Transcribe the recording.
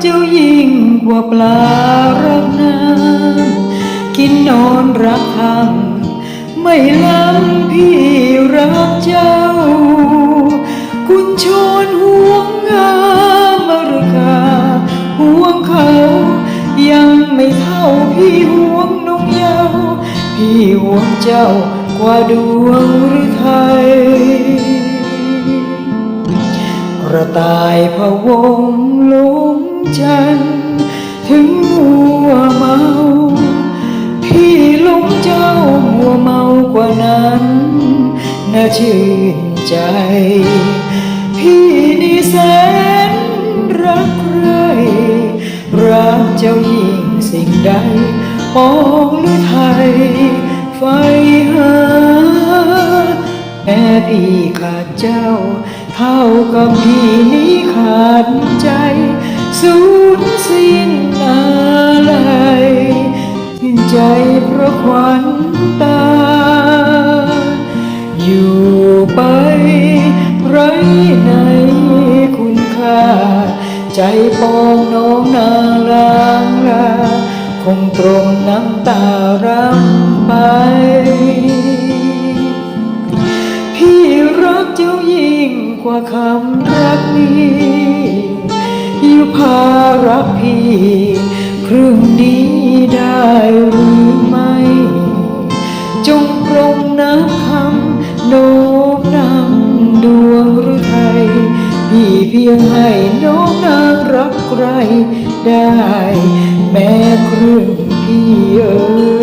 เจ้ายิ่งกว่าปลารักน้ำกินนอนรักทำไม่ล้ำพี่รักเจ้า คุณชวนห่วงงามหรือคาห่วงเขา ยังไม่เท่าพี่ห่วงนุ่งเยาวพี่ห่วงเจ้ากว่าดวงหรือไทยกระต่ายพะวงลง จันถึงมัวเมา พี่หลงเจ้ามัวเมากว่านั้นน่าชื่นใจ พี่นี่แสนรักใครรักเจ้ายิ่งสิ่งใดปองหรือไทย ไฟหาแม่พี่ขาดเจ้า เท่ากับพี่นี้ขาดใจ สูญสิ้นอะไรสิ้นใจเพราะควันตา อยู่ไปไรในคุณค่า ใจปองน้องนาลางลา คงตรงน้ำตารำไป พี่รักเจ้ายิ่งกว่าคำรักนี้ อยู่พารักพี่ครึ่งนี้ได้หรือไม่ จงปรงน้ำคำโน้มนำดวงหรือไทยพี่เพียงให้น้องนางรักใครได้ แม้ครึ่งพี่เอ๋